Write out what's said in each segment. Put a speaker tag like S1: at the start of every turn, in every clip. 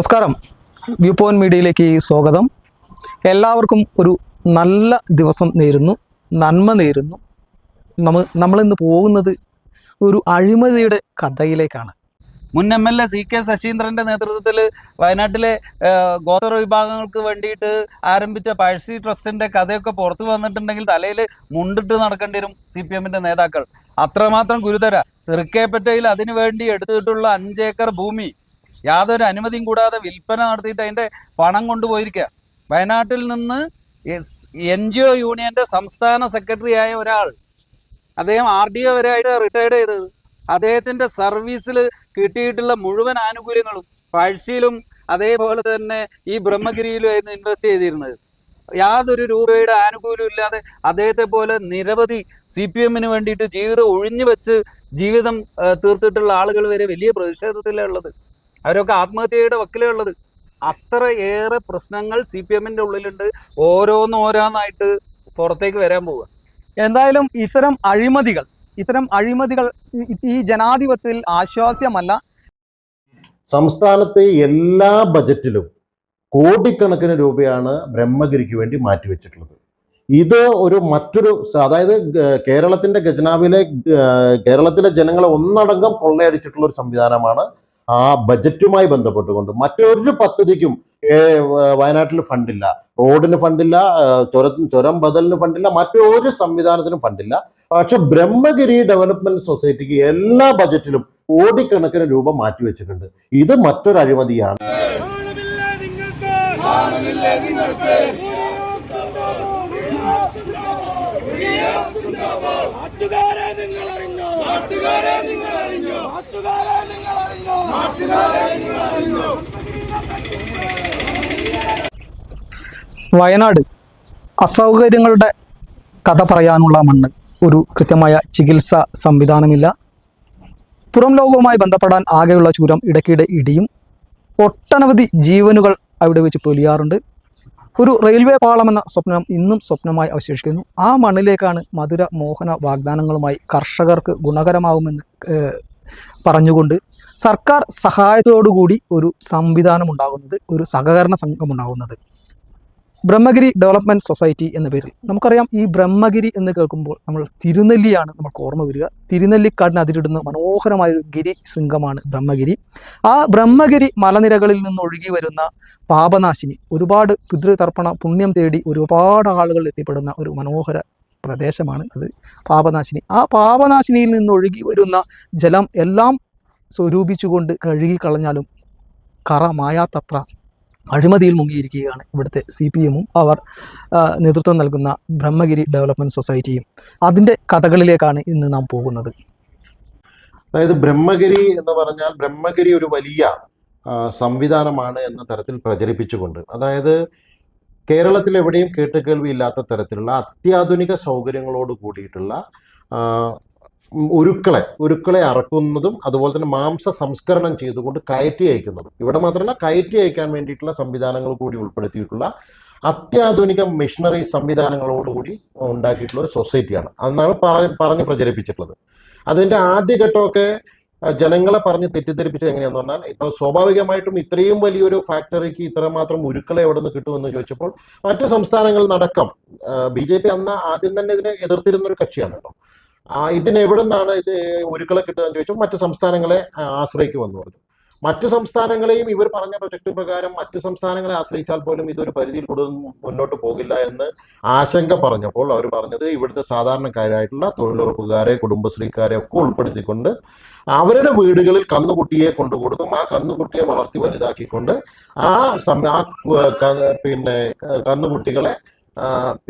S1: നമസ്കാരം. View point മീഡിയയിലേക്ക് സ്വാഗതം. എല്ലാവർക്കും ഒരു നല്ല ദിവസം നേരുന്നു നന്മ നേരുന്നു. നമ്മൾ നമ്മളിന്ന് പോകുന്നത് ഒരു അഴിമതിയുടെ കഥയിലേക്കാണ്.
S2: മുൻ M L A C K ശശീന്ദ്രന്റെ നേതൃത്വത്തിൽ വയനാട്ടിലെ ഗോത്ര വിഭാഗങ്ങൾക്ക് വേണ്ടിയിട്ട് ആരംഭിച്ച പഴശ്ശി ട്രസ്റ്റിന്റെ കഥയൊക്കെ പുറത്തു വന്നിട്ടുണ്ടെങ്കിൽ തലയിൽ മുണ്ടിട്ട് നടക്കേണ്ടി വരും സി പി എമ്മിന്റെ നേതാക്കൾ. അത്രമാത്രം ഗുരുതര. തൃക്കേപ്പറ്റയിൽ അതിനുവേണ്ടി എടുത്തിട്ടുള്ള അഞ്ചേക്കർ ഭൂമി യാതൊരു അനുമതിയും കൂടാതെ വിൽപ്പന നടത്തിയിട്ട് അതിന്റെ പണം കൊണ്ടുപോയിരിക്കുക. വയനാട്ടിൽ നിന്ന് എൻ ജി ഒ യൂണിയന്റെ സംസ്ഥാന സെക്രട്ടറി ആയ ഒരാൾ അദ്ദേഹം ആർ ഡി ഒ വരെ ആയിട്ട് റിട്ടയർഡ് ചെയ്തത്. അദ്ദേഹത്തിന്റെ സർവീസിൽ കിട്ടിയിട്ടുള്ള മുഴുവൻ ആനുകൂല്യങ്ങളും പഴശ്ശിയിലും അതേപോലെ തന്നെ ഈ ബ്രഹ്മഗിരിയിലുമായിരുന്നു ഇൻവെസ്റ്റ് ചെയ്തിരുന്നത്. യാതൊരു രൂപയുടെ ആനുകൂല്യം ഇല്ലാതെ അദ്ദേഹത്തെ പോലെ നിരവധി സി പി എമ്മിന് വേണ്ടിയിട്ട് ജീവിതം ഒഴിഞ്ഞു വെച്ച് ജീവിതം തീർത്തിട്ടുള്ള ആളുകൾ വരെ വലിയ പ്രതിഷേധത്തിലാണ് ഉള്ളത്. അവരൊക്കെ ആത്മഹത്യയുടെ വക്കിലേ ഉള്ളത്. അത്ര ഏറെ പ്രശ്നങ്ങൾ സി പി എമ്മിന്റെ ഉള്ളിലുണ്ട്. ഓരോന്നോരോന്നായിട്ട് പുറത്തേക്ക് വരാൻ പോവുക.
S1: എന്തായാലും ഇത്തരം അഴിമതികൾ ഇത്തരം അഴിമതികൾ ഈ- ജനാധിപത്യത്തിൽ ആശ്വാസ്യമല്ല.
S3: സംസ്ഥാനത്തെ എല്ലാ ബജറ്റിലും കോടിക്കണക്കിന് രൂപയാണ് ബ്രഹ്മഗിരിക്ക് വേണ്ടി മാറ്റിവെച്ചിട്ടുള്ളത്. ഇത് ഒരു മറ്റൊരു അതായത് കേരളത്തിന്റെ ഖജനാവിലെ കേരളത്തിലെ ജനങ്ങളെ ഒന്നടങ്കം കൊള്ളയടിച്ചിട്ടുള്ള ഒരു സംവിധാനമാണ് ആ ബജറ്റുമായി ബന്ധപ്പെട്ടുകൊണ്ട് മറ്റൊരു പദ്ധതിക്കും വയനാട്ടിൽ ഫണ്ടില്ല. റോഡിന് ഫണ്ടില്ല ചുരം ചുരം ബദലിന് ഫണ്ടില്ല മറ്റൊരു സംവിധാനത്തിനും ഫണ്ടില്ല. പക്ഷെ ബ്രഹ്മഗിരി ഡെവലപ്മെന്റ് സൊസൈറ്റിക്ക് എല്ലാ ബജറ്റിലും കോടിക്കണക്കിന് രൂപ മാറ്റിവെച്ചിട്ടുണ്ട് ഇത് മറ്റൊരു അഴിമതിയാണ്.
S4: നാട്ടുകാരെ നിങ്ങൾ അറിഞ്ഞോ നാട്ടുകാരെ നിങ്ങൾ അറിഞ്ഞോ നാട്ടുകാരെ നിങ്ങൾ അറിഞ്ഞോ നാട്ടുകാരെ നിങ്ങൾ അറിഞ്ഞോ
S1: വയനാട് അസൗകര്യങ്ങളുടെ കഥ പറയാനുള്ള മണ്ണ്. ഒരു കൃത്യമായ ചികിത്സാ സംവിധാനമില്ല. പുറം ലോകവുമായി ബന്ധപ്പെടാൻ ആകെയുള്ള ചൂരം ഇടയ്ക്കിടെ ഇടിയും. ഒട്ടനവധി ജീവനുകൾ അവിടെ വെച്ച് പൊലിയാറുണ്ട്. ഒരു റെയിൽവേ പാളം എന്ന സ്വപ്നം ഇന്നും സ്വപ്നമായി അവശേഷിക്കുന്നു. ആ മണ്ണിലേക്കാണ് മധുര മോഹന വാഗ്ദാനങ്ങളുമായി കർഷകർക്ക് ഗുണകരമാവുമെന്ന് പറഞ്ഞുകൊണ്ട് സർക്കാർ സഹായത്തോടുകൂടി ഒരു സംവിധാനം ഉണ്ടാകുന്നത് ഒരു സഹകരണ സംഘം ഉണ്ടാകുന്നത് ബ്രഹ്മഗിരി ഡെവലപ്മെന്റ് സൊസൈറ്റി എന്ന പേരിൽ. നമുക്കറിയാം ഈ ബ്രഹ്മഗിരി എന്ന് കേൾക്കുമ്പോൾ നമ്മൾ തിരുനെല്ലിയാണ് നമുക്ക് ഓർമ്മ വരിക. തിരുനെല്ലിക്കാടിന് അതിരിടുന്ന മനോഹരമായൊരു ഗിരി ശൃംഗമാണ് ബ്രഹ്മഗിരി. ആ ബ്രഹ്മഗിരി മലനിരകളിൽ നിന്ന് ഒഴുകി വരുന്ന പാപനാശിനി ഒരുപാട് പിതൃതർപ്പണ പുണ്യം തേടി ഒരുപാട് ആളുകൾ എത്തിപ്പെടുന്ന ഒരു മനോഹര പ്രദേശമാണ് അത് പാപനാശിനി. ആ പാപനാശിനിയിൽ നിന്ന് ഒഴുകി വരുന്ന ജലം എല്ലാം സ്വരൂപിച്ചുകൊണ്ട് കഴുകിക്കളഞ്ഞാലും കറ മായാത്തത്ര അഴിമതിയിൽ മുങ്ങിയിരിക്കുകയാണ് ഇവിടുത്തെ സി പി എമ്മും. അവർ നേതൃത്വം നൽകുന്ന ബ്രഹ്മഗിരി ഡെവലപ്മെന്റ് സൊസൈറ്റിയും അതിന്റെ കഥകളിലേക്കാണ് ഇന്ന് നാം പോകുന്നത്.
S3: അതായത് ബ്രഹ്മഗിരി എന്ന് പറഞ്ഞാൽ ബ്രഹ്മഗിരി ഒരു വലിയ സംവിധാനമാണ് എന്ന തരത്തിൽ പ്രചരിപ്പിച്ചുകൊണ്ട്. അതായത് കേരളത്തിൽ എവിടെയും കേട്ടുകേൾവിയില്ലാത്ത തരത്തിലുള്ള അത്യാധുനിക സൗകര്യങ്ങളോട് കൂടിയിട്ടുള്ള ഉരുക്കളെ ഉരുക്കളെ അറക്കുന്നതും അതുപോലെ തന്നെ മാംസ സംസ്കരണം ചെയ്തുകൊണ്ട് കയറ്റി അയക്കുന്നതും. ഇവിടെ മാത്രമല്ല കയറ്റി അയക്കാൻ വേണ്ടിയിട്ടുള്ള സംവിധാനങ്ങൾ കൂടി ഉൾപ്പെടുത്തിയിട്ടുള്ള അത്യാധുനിക മിഷണറി സംവിധാനങ്ങളോടുകൂടി ഉണ്ടാക്കിയിട്ടുള്ള ഒരു സൊസൈറ്റിയാണ്. അന്നാണ് പറഞ്ഞ് പ്രചരിപ്പിച്ചിട്ടുള്ളത്. അതിന്റെ ആദ്യഘട്ടമൊക്കെ ജനങ്ങളെ പറഞ്ഞ് തെറ്റിദ്ധരിപ്പിച്ചത് എങ്ങനെയാന്ന് പറഞ്ഞാൽ ഇപ്പൊ സ്വാഭാവികമായിട്ടും ഇത്രയും വലിയൊരു ഫാക്ടറിക്ക് ഇത്രമാത്രം ഉരുക്കളെ എവിടെ നിന്ന് കിട്ടുമെന്ന് ചോദിച്ചപ്പോൾ മറ്റു സംസ്ഥാനങ്ങളിൽ നടക്കം ബി ജെ പി അന്ന് ആദ്യം തന്നെ ഇതിനെ എതിർത്തിരുന്ന ഒരു കക്ഷിയാണല്ലോ. ഇതിനെവിടെ നിന്നാണ് ഇത് ഉരുക്കളെ കിട്ടുക എന്ന് ചോദിച്ചപ്പോൾ മറ്റ് സംസ്ഥാനങ്ങളെ ആശ്രയിക്കുമെന്ന് പറഞ്ഞു. മറ്റ് സംസ്ഥാനങ്ങളെയും ഇവർ പറഞ്ഞ പ്രൊജക്ട് പ്രകാരം മറ്റു സംസ്ഥാനങ്ങളെ ആശ്രയിച്ചാൽ പോലും ഇതൊരു പരിധിയിൽ കൂടുതൽ മുന്നോട്ട് പോകില്ല എന്ന് ആശങ്ക പറഞ്ഞപ്പോൾ അവർ പറഞ്ഞത് ഇവിടുത്തെ സാധാരണക്കാരായിട്ടുള്ള തൊഴിലുറപ്പുകാരെ കുടുംബശ്രീക്കാരെ ഒക്കെ ഉൾപ്പെടുത്തിക്കൊണ്ട് അവരുടെ വീടുകളിൽ കന്നുകുട്ടിയെ കൊണ്ടുകൊടുക്കും ആ കന്നുകുട്ടിയെ വളർത്തി വലുതാക്കിക്കൊണ്ട് ആ പിന്നെ കന്നുകുട്ടികളെ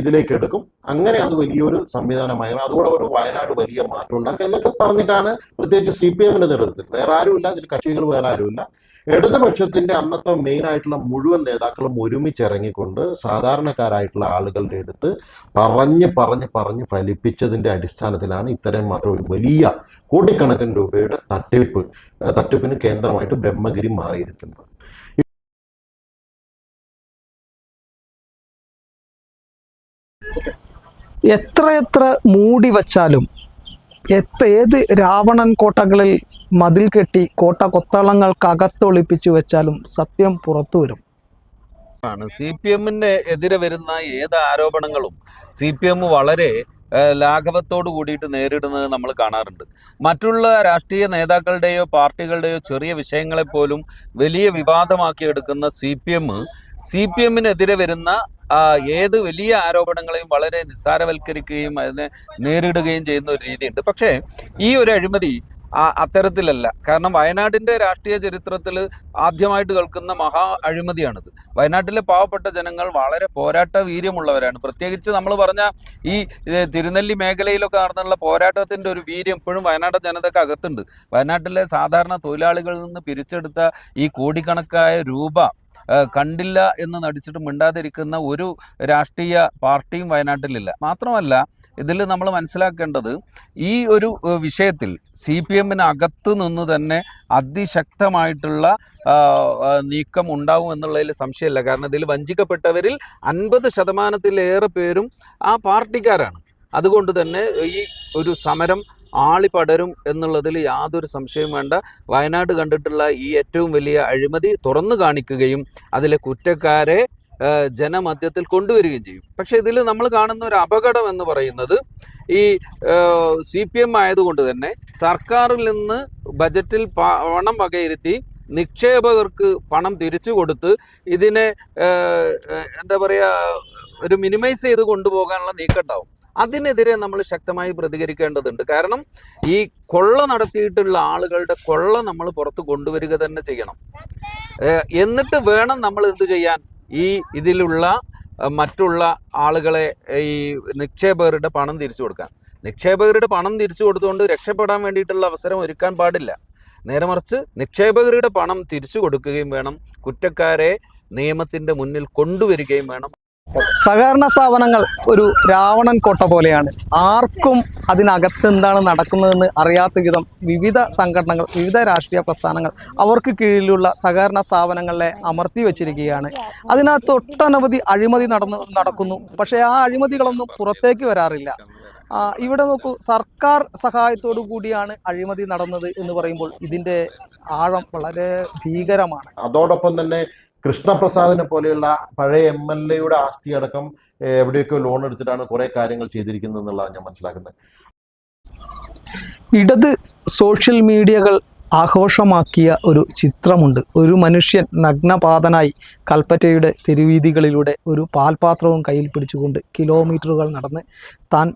S3: ഇതിലേക്ക് എടുക്കും. അങ്ങനെ അത് വലിയൊരു സംവിധാനമായി അതുകൂടെ ഒരു വയനാട് വലിയ മാറ്റം ഉണ്ടാക്കുക എന്നൊക്കെ പറഞ്ഞിട്ടാണ് പ്രത്യേകിച്ച് സി പി എമ്മിന്റെ നേതൃത്വത്തിൽ വേറെ ആരുമില്ല അതിൽ കക്ഷികൾ വേറെ ആരുമില്ല. ഇടതുപക്ഷത്തിന്റെ അന്നത്തെ മെയിൻ ആയിട്ടുള്ള മുഴുവൻ നേതാക്കളും ഒരുമിച്ചിറങ്ങിക്കൊണ്ട് സാധാരണക്കാരായിട്ടുള്ള ആളുകളുടെ അടുത്ത് പറഞ്ഞ് പറഞ്ഞ് പറഞ്ഞ് ഫലിപ്പിച്ചതിന്റെ അടിസ്ഥാനത്തിലാണ് ഇത്തരം മാത്രം ഒരു വലിയ കോടിക്കണക്കിന് രൂപയുടെ തട്ടിപ്പ് തട്ടിപ്പിന് കേന്ദ്രമായിട്ട് ബ്രഹ്മഗിരി മാറിയിരിക്കുന്നത്.
S1: എത്രയെത്ര മൂടി വച്ചാലും എത്ത ഏത് രാവണൻ കോട്ടകളിൽ മതിൽ കെട്ടി കോട്ട കൊത്തളങ്ങൾക്കകത്തൊളിപ്പിച്ചു വെച്ചാലും സത്യം പുറത്തു വരും.
S2: ആണ്. സി പി എമ്മിന് എതിരെ വരുന്ന ഏത് ആരോപണങ്ങളും സി പി എം വളരെ ലാഘവത്തോട് കൂടിയിട്ട് നേരിടുന്നത് നമ്മൾ കാണാറുണ്ട്. മറ്റുള്ള രാഷ്ട്രീയ നേതാക്കളുടെയോ പാർട്ടികളുടെയോ ചെറിയ വിഷയങ്ങളെപ്പോലും വലിയ വിവാദമാക്കി എടുക്കുന്ന C P M C P എമ്മിനെതിരെ വരുന്ന ഏത് വലിയ ആരോപണങ്ങളെയും വളരെ നിസ്സാരവൽക്കരിക്കുകയും അതിനെ നേരിടുകയും ചെയ്യുന്ന ഒരു രീതിയുണ്ട്. പക്ഷേ ഈ ഒരു അഴിമതി അത്തരത്തിലല്ല. കാരണം വയനാടിന്റെ രാഷ്ട്രീയ ചരിത്രത്തിൽ ആദ്യമായിട്ട് കേൾക്കുന്ന മഹാ അഴിമതിയാണിത്. വയനാട്ടിലെ പാവപ്പെട്ട ജനങ്ങൾ വളരെ പോരാട്ട വീര്യമുള്ളവരാണ്. പ്രത്യേകിച്ച് നമ്മൾ പറഞ്ഞ ഈ തിരുനെല്ലി മേഖലയിലൊക്കെ നടന്നുള്ള പോരാട്ടത്തിന്റെ ഒരു വീര്യം ഇപ്പോഴും വയനാട് ജനതയ്ക്ക് അകത്തുണ്ട്. വയനാട്ടിലെ സാധാരണ തൊഴിലാളികളിൽ നിന്ന് പിരിച്ചെടുത്ത ഈ കോടിക്കണക്കായ രൂപ കണ്ടില്ല എന്ന് നടിച്ചിട്ട് മിണ്ടാതിരിക്കുന്ന ഒരു രാഷ്ട്രീയ പാർട്ടിയും വയനാട്ടിലില്ല. മാത്രമല്ല ഇതിൽ നമ്മൾ മനസ്സിലാക്കേണ്ടത് ഈ ഒരു വിഷയത്തിൽ സി പി എമ്മിന് അകത്ത് നിന്ന് തന്നെ അതിശക്തമായിട്ടുള്ള നീക്കം ഉണ്ടാവും എന്നുള്ളതിൽ സംശയമില്ല. കാരണം ഇതിൽ വഞ്ചിക്കപ്പെട്ടവരിൽ അൻപത് ശതമാനത്തിലേറെ പേരും ആ പാർട്ടിക്കാരാണ്. അതുകൊണ്ട് തന്നെ ഈ ഒരു സമരം ആളി പടരും എന്നുള്ളതിൽ യാതൊരു സംശയവും വേണ്ട. വയനാട് കണ്ടിട്ടുള്ള ഈ ഏറ്റവും വലിയ അഴിമതി തുറന്നു കാണിക്കുകയും അതിലെ കുറ്റക്കാരെ ജനമധ്യത്തിൽ കൊണ്ടുവരികയും ചെയ്യും. പക്ഷേ ഇതിൽ നമ്മൾ കാണുന്ന ഒരു അപകടം എന്ന് പറയുന്നത് ഈ സി പി എം ആയതുകൊണ്ട് തന്നെ സർക്കാരിൽ നിന്ന് ബജറ്റിൽ പണം വകയിരുത്തി നിക്ഷേപകർക്ക് പണം തിരിച്ചു കൊടുത്ത് ഇതിനെ എന്താ പറയുക ഒരു മിനിമൈസ് ചെയ്ത് കൊണ്ടുപോകാനുള്ള നീക്കം ഉണ്ടാവും. അതിനെതിരെ നമ്മൾ ശക്തമായി പ്രതികരിക്കേണ്ടതുണ്ട്. കാരണം ഈ കൊള്ള നടത്തിയിട്ടുള്ള ആളുകളുടെ കൊള്ള നമ്മൾ പുറത്ത് കൊണ്ടുവരിക തന്നെ ചെയ്യണം. എന്നിട്ട് വേണം നമ്മൾ എന്ത് ചെയ്യാൻ? ഈ ഇതിലുള്ള മറ്റുള്ള ആളുകളെ ഈ നിക്ഷേപകരുടെ പണം തിരിച്ചു കൊടുക്കാൻ. നിക്ഷേപകരുടെ പണം തിരിച്ചു കൊടുത്തുകൊണ്ട് രക്ഷപ്പെടാൻ വേണ്ടിയിട്ടുള്ള അവസരം ഒരുക്കാൻ പാടില്ല. നേരെ മറിച്ച് നിക്ഷേപകരുടെ പണം തിരിച്ചു കൊടുക്കുകയും വേണം. കുറ്റക്കാരെ നിയമത്തിന്റെ മുന്നിൽ കൊണ്ടുവരികയും വേണം.
S1: സഹകരണ സ്ഥാപനങ്ങൾ ഒരു രാവണൻ കോട്ട പോലെയാണ്. ആർക്കും അതിനകത്ത് എന്താണ് നടക്കുന്നതെന്ന് അറിയാത്ത വിധം വിവിധ സംഘടനകൾ വിവിധ രാഷ്ട്രീയ പ്രസ്ഥാനങ്ങൾ അവർക്ക് കീഴിലുള്ള സഹകരണ സ്ഥാപനങ്ങളെ അമർത്തി വച്ചിരിക്കുകയാണ്. അതിനകത്ത് ഒട്ടനവധി അഴിമതി നടന്നു നടക്കുന്നു. പക്ഷേ ആ അഴിമതികളൊന്നും പുറത്തേക്ക് വരാറില്ല. ഇവിടെ നോക്കൂ സർക്കാർ സഹായത്തോടു കൂടിയാണ് അഴിമതി നടന്നത് എന്ന് പറയുമ്പോൾ ഇതിന്റെ ആഴം വളരെ ഭീകരമാണ്.
S3: അതോടൊപ്പം തന്നെ കൃഷ്ണപ്രസാദിനെ പോലെയുള്ള പഴയ എം എൽ എയുടെ ആസ്തി അടക്കം എവിടെയൊക്കെ ലോൺ എടുത്തിട്ടാണ് കുറെ കാര്യങ്ങൾ ചെയ്തിരിക്കുന്നത് എന്നുള്ളതാണ് ഞാൻ മനസ്സിലാക്കുന്നത്.
S1: ഇടത് സോഷ്യൽ മീഡിയകൾ ആഘോഷമാക്കിയ ഒരു ചിത്രമുണ്ട്. ഒരു മനുഷ്യൻ നഗ്നപാതനായി കൽപ്പറ്റയുടെ തെരുവീതികളിലൂടെ ഒരു പാൽപാത്രവും കയ്യിൽ പിടിച്ചുകൊണ്ട് കിലോമീറ്ററുകൾ നടന്ന് താൻ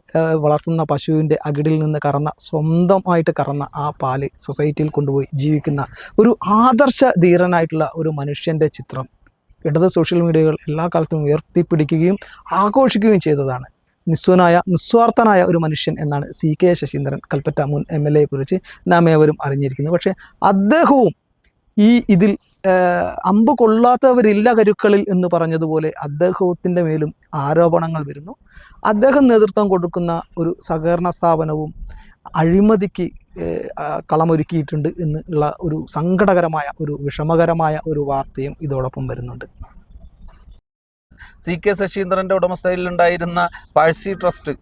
S1: വളർത്തുന്ന പശുവിന്റെ അകിടിൽ നിന്ന് കറന്ന സ്വന്തമായിട്ട് കറന്ന ആ പാൽ സൊസൈറ്റിയിൽ കൊണ്ടുപോയി ജീവിക്കുന്ന ഒരു ആദർശ ധീരനായിട്ടുള്ള ഒരു മനുഷ്യന്റെ ചിത്രം. ഇടത് സോഷ്യൽ മീഡിയകൾ എല്ലാ കാലത്തും ഉയർത്തിപ്പിടിക്കുകയും ആഘോഷിക്കുകയും ചെയ്തതാണ്. നിസ്വനായ നിസ്വാർത്ഥനായ ഒരു മനുഷ്യൻ എന്നാണ് സി കെ ശശീന്ദ്രൻ കൽപ്പറ്റ മുൻ എം എൽ എയെ കുറിച്ച് നാം ഏവരും അറിഞ്ഞിരിക്കുന്നത്. പക്ഷേ അദ്ദേഹവും ഈ ഇതിൽ അമ്പ് കൊള്ളാത്തവരില്ല കരുക്കളിൽ എന്ന് പറഞ്ഞതുപോലെ അദ്ദേഹത്തിന്റെ മേലും ആരോപണങ്ങൾ വരുന്നു. അദ്ദേഹം നേതൃത്വം കൊടുക്കുന്ന ഒരു സഹകരണ സ്ഥാപനവും അഴിമതിക്ക് കളമൊരുക്കിയിട്ടുണ്ട് എന്നുള്ള ഒരു സങ്കടകരമായ ഒരു വിഷമകരമായ ഒരു വാർത്തയും ഇതോടൊപ്പം വരുന്നുണ്ട്.
S2: സി കെ ശശീന്ദ്രന്റെ ഉടമസ്ഥയിലുണ്ടായിരുന്ന പാഴ്സി ട്രസ്റ്റ്.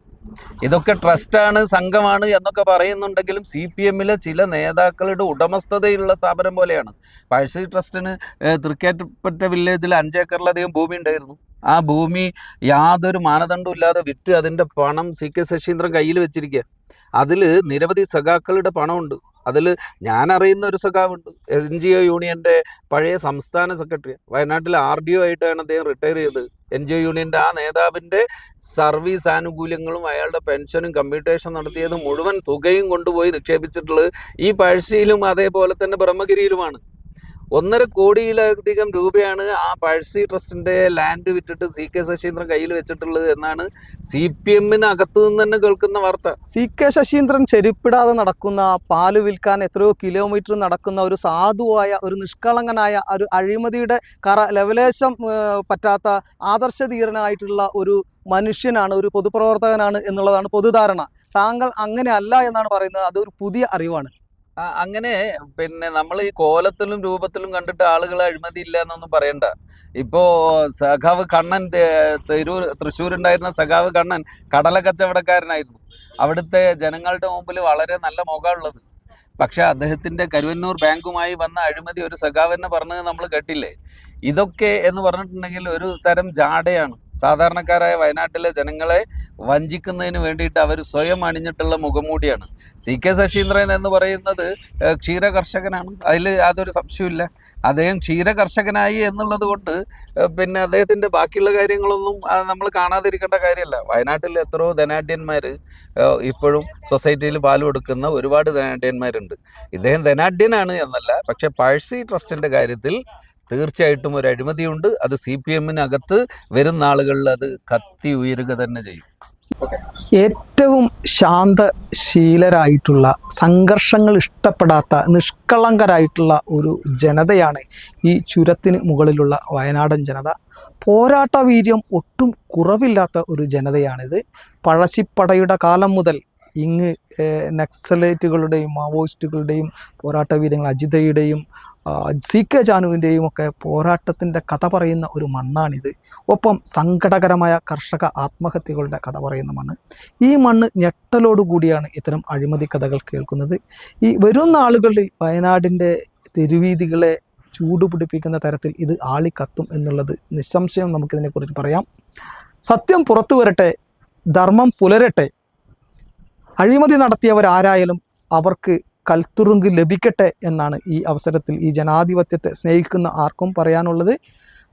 S2: ഇതൊക്കെ ട്രസ്റ്റാണ് സംഘമാണ് എന്നൊക്കെ പറയുന്നുണ്ടെങ്കിലും സി പി എമ്മിലെ ചില നേതാക്കളുടെ ഉടമസ്ഥതയിലുള്ള സ്ഥാപനം പോലെയാണ്. പാഴ്സി ട്രസ്റ്റിന് തൃക്കേറ്റപ്പെട്ട വില്ലേജിൽ അഞ്ചേക്കറിലധികം ഭൂമി ഉണ്ടായിരുന്നു. ആ ഭൂമി യാതൊരു മാനദണ്ഡവും ഇല്ലാതെ വിറ്റ് അതിന്റെ പണം സി കെ ശശീന്ദ്രൻ കയ്യിൽ വെച്ചിരിക്കുക അതിൽ നിരവധി സഖാക്കളുടെ പണമുണ്ട്. അതിൽ ഞാൻ അറിയുന്ന ഒരു സഖാവുണ്ട്. എൻ ജി ഒ യൂണിയന്റെ പഴയ സംസ്ഥാന സെക്രട്ടറി. വയനാട്ടിൽ ആർ ഡി ഒ ആയിട്ടാണ് അദ്ദേഹം റിട്ടയർ ചെയ്തത്. എൻ ജി ഒ യൂണിയന്റെ ആ നേതാവിന്റെ സർവീസ് ആനുകൂല്യങ്ങളും അയാളുടെ പെൻഷനും കമ്പ്യൂട്ടേഷൻ നടത്തിയതും മുഴുവൻ തുകയും കൊണ്ടുപോയി നിക്ഷേപിച്ചിട്ടുള്ളത് ഈ പഴശ്ശിയിലും അതേപോലെ തന്നെ ബ്രഹ്മഗിരിയിലുമാണ്. ഒന്നര കോടിയിലധികം രൂപയാണ് ആ പഴശ്ശി ട്രസ്റ്റിന്റെ ലാൻഡ് വിറ്റിട്ട് സി കെ ശശീന്ദ്രൻ കയ്യിൽ വെച്ചിട്ടുള്ളത് എന്നാണ് സി പി എമ്മിന് അകത്തു നിന്ന് തന്നെ കേൾക്കുന്ന വാർത്ത.
S1: സി കെ ശശീന്ദ്രൻ ചെരുപ്പിടാതെ നടക്കുന്ന പാൽ വിൽക്കാൻ എത്രയോ കിലോമീറ്റർ നടക്കുന്ന ഒരു സാധുവായ ഒരു നിഷ്കളങ്കനായ ഒരു അഴിമതിയുടെ കറ ലവലേശം പറ്റാത്ത ആദർശധീരനായിട്ടുള്ള ഒരു മനുഷ്യനാണ് ഒരു പൊതുപ്രവർത്തകനാണ് എന്നുള്ളതാണ് പൊതുധാരണ. താങ്കൾ അങ്ങനെ അല്ല എന്നാണ് പറയുന്നത്. അതൊരു പുതിയ അറിവാണ്.
S2: അങ്ങനെ പിന്നെ നമ്മൾ ഈ കോലത്തിലും രൂപത്തിലും കണ്ടിട്ട് ആളുകൾ അഴിമതി ഇല്ല എന്നൊന്നും പറയണ്ട. ഇപ്പോ സഖാവ് കണ്ണൻ തിരൂർ തൃശ്ശൂർ ഉണ്ടായിരുന്ന സഖാവ് കണ്ണൻ കടല കച്ചവടക്കാരനായിരുന്നു. അവിടുത്തെ ജനങ്ങളുടെ മുമ്പിൽ വളരെ നല്ല മുഖമുള്ളത്. പക്ഷെ അദ്ദേഹത്തിന്റെ കരുവന്നൂർ ബാങ്കുമായി വന്ന അഴിമതി ഒരു സഖാവെന്നെ പറഞ്ഞത് നമ്മൾ കേട്ടില്ലേ? ഇതൊക്കെ എന്ന് പറഞ്ഞിട്ടുണ്ടെങ്കിൽ ഒരു തരം ജാടയാണ്. സാധാരണക്കാരായ വയനാട്ടിലെ ജനങ്ങളെ വഞ്ചിക്കുന്നതിന് വേണ്ടിയിട്ട് അവർ സ്വയം അണിഞ്ഞിട്ടുള്ള മുഖംമൂടിയാണ്. സി കെ ശശീന്ദ്രൻ എന്ന് പറയുന്നത് ക്ഷീര കർഷകനാണ് അതിൽ യാതൊരു സംശയമില്ല അദ്ദേഹം ക്ഷീര കർഷകനായി എന്നുള്ളത് കൊണ്ട് പിന്നെ അദ്ദേഹത്തിന്റെ ബാക്കിയുള്ള കാര്യങ്ങളൊന്നും നമ്മൾ കാണാതിരിക്കേണ്ട കാര്യമല്ല. വയനാട്ടിൽ എത്രയോ ധനാഢ്യന്മാർ ഇപ്പോഴും സൊസൈറ്റിയിൽ പാൽ കൊടുക്കുന്ന ഒരുപാട് ധനാഢ്യന്മാരുണ്ട്. ഇദ്ദേഹം ധനാഢ്യനാണ് എന്നല്ല പക്ഷേ പഴ്സി ട്രസ്റ്റിന്റെ കാര്യത്തിൽ തീർച്ചയായിട്ടും ഒരു അഴിമതിയുണ്ട്. അത് സി പി എമ്മിനകത്ത് വരുന്ന ആളുകളിൽ അത് കത്തി ഉയരുക തന്നെ ചെയ്യും.
S1: ഏറ്റവും ശാന്തശീലരായിട്ടുള്ള സംഘർഷങ്ങൾ ഇഷ്ടപ്പെടാത്ത നിഷ്കളങ്കരായിട്ടുള്ള ഒരു ജനതയാണ് ഈ ചുരത്തിന് മുകളിലുള്ള വയനാടൻ ജനത. പോരാട്ട വീര്യം ഒട്ടും കുറവില്ലാത്ത ഒരു ജനതയാണിത്. പഴശ്ശിപ്പടയുടെ കാലം മുതൽ ഇങ്ങ് നക്സലേറ്റുകളുടെയും മാവോയിസ്റ്റുകളുടെയും പോരാട്ട വീരങ്ങൾ അജിതയുടെയും സി കെ ചാനുവിന്റെയും ഒക്കെ പോരാട്ടത്തിന്റെ കഥ പറയുന്ന ഒരു മണ്ണാണിത്. ഒപ്പം സങ്കടകരമായ കർഷക ആത്മഹത്യകളുടെ കഥ പറയുന്ന മണ്ണ്. ഈ മണ്ണ് ഞെട്ടലോടുകൂടിയാണ് ഇത്തരം അഴിമതി കഥകൾ കേൾക്കുന്നത്. ഈ വരുന്ന ആളുകളിൽ വയനാടിന്റെ തെരുവീതികളെ ചൂടുപിടിപ്പിക്കുന്ന തരത്തിൽ ഇത് ആളിക്കത്തും എന്നുള്ളത് നിസ്സംശയം നമുക്കിതിനെക്കുറിച്ച് പറയാം. സത്യം പുറത്തു വരട്ടെ ധർമ്മം പുലരട്ടെ അഴിമതി നടത്തിയവരാരായാലും അവർക്ക് കൽത്തുറുങ്ക് ലഭിക്കട്ടെ എന്നാണ് ഈ അവസരത്തിൽ ഈ ജനാധിപത്യത്തെ സ്നേഹിക്കുന്ന ആർക്കും പറയാനുള്ളത്.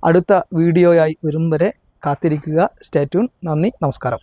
S1: അടുത്ത വീഡിയോയായി വരും വരെ കാത്തിരിക്കുക സ്റ്റേറ്റ്യൂൺ നന്ദി. നമസ്കാരം.